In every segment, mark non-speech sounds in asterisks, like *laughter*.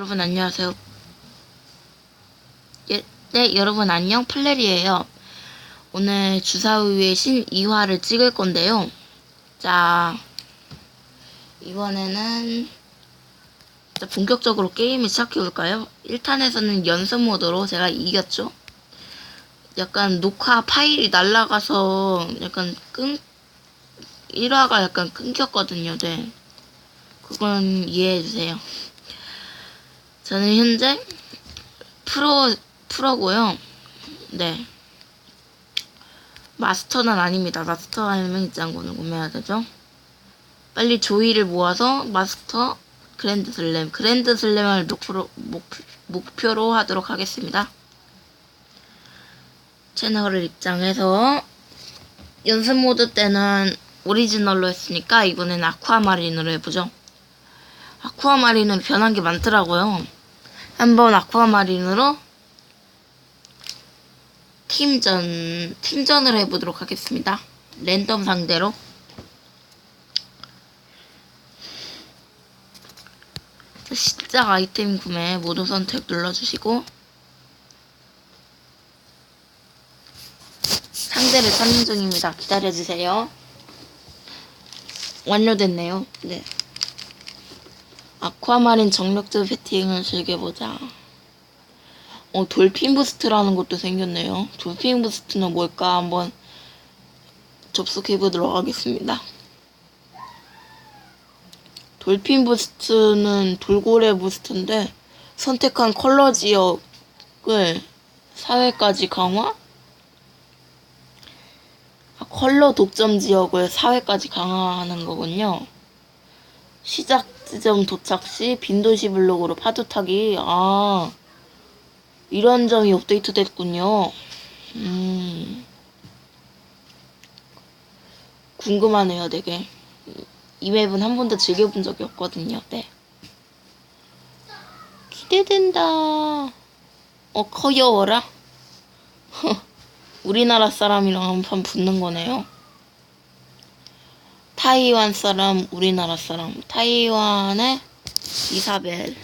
여러분 안녕하세요. 예, 네, 여러분 안녕. 플레리예요. 오늘 주사위의 신 2화를 찍을 건데요. 자, 이번에는 자, 본격적으로 게임을 시작해 볼까요? 1탄에서는 연습 모드로 제가 이겼죠. 약간 녹화 파일이 날라가서 약간 끈, 1화가 약간 끊겼거든요. 네. 그건 이해해 주세요. 저는 현재 프로, 프로고요 네. 마스터는 아닙니다. 마스터 하려면 입장권을 구매해야 되죠. 빨리 조이를 모아서 마스터 그랜드 슬램, 그랜드 슬램을 목표로, 목, 목표로 하도록 하겠습니다. 채널을 입장해서 연습 모드 때는 오리지널로 했으니까 이번에는 아쿠아마린으로 해보죠. 아쿠아마린은 변한 게 많더라고요. 한번 아쿠아마린으로 팀전, 팀전을 해보도록 하겠습니다. 랜덤 상대로. 자, 시작 아이템 구매 모두 선택 눌러주시고 상대를 찾는 중입니다. 기다려주세요. 완료됐네요. 네. 아쿠아마린 정력제 배팅을 즐겨보자. 어, 돌핀 부스트라는 것도 생겼네요. 돌핀 부스트는 뭘까 한번 접속해보도록 하겠습니다. 돌핀 부스트는 돌고래 부스트인데 선택한 컬러 지역을 4회까지 강화? 아, 컬러 독점 지역을 4회까지 강화하는 거군요. 시작 지점 도착 시 빈도시 블록으로 파도 타기. 아, 이런 점이 업데이트 됐군요. 음, 궁금하네요, 되게. 이 맵은 한 번도 즐겨본 적이 없거든요, 네. 기대된다. 어, 커여워라? *laughs* 우리나라 사람이랑 한 판 붙는 거네요. 타이완 사람, 우리나라 사람. 타이완의 이사벨.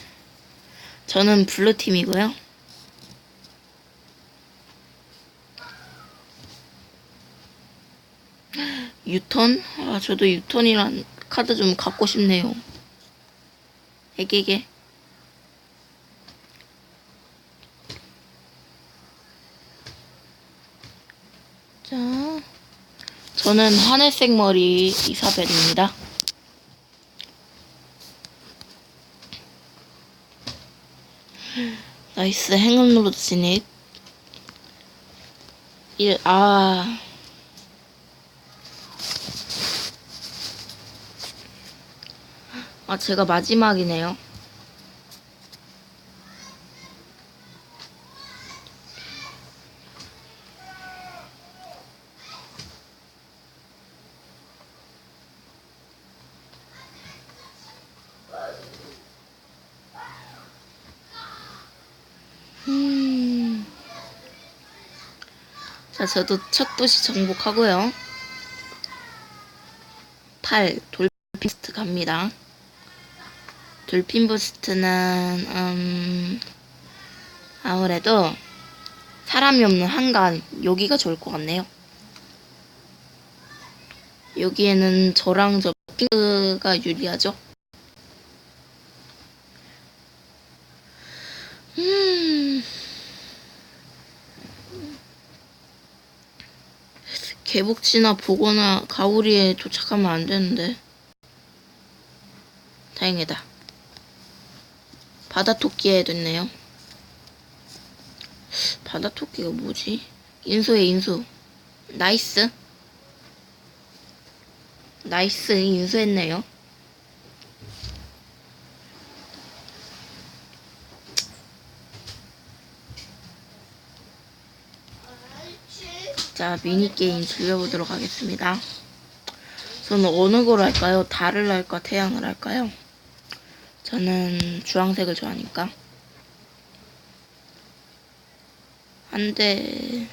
저는 블루팀이고요. 유턴? 아, 저도 유턴이란 카드 좀 갖고 싶네요. 에게게. 자. 저는 하늘색 머리 이사벨입니다. 나이스 행운 로드 진입. 일, 아. 아, 제가 마지막이네요. 자, 저도 첫 도시 정복하고요. 8. 돌핀 부스트 갑니다. 돌핀 부스트는, 음, 아무래도 사람이 없는 한간, 여기가 좋을 것 같네요. 여기에는 저랑 저 핑크가 유리하죠. 음. 개복치나 보거나 가오리에 도착하면 안 되는데. 다행이다. 바다 토끼에 됐네요. 바다 토끼가 뭐지? 인수에 인수. 나이스. 나이스 인수했네요. 자, 미니게임 즐겨보도록 하겠습니다. 저는 어느 걸 할까요? 달을 할까? 태양을 할까요? 저는 주황색을 좋아하니까. 안 돼.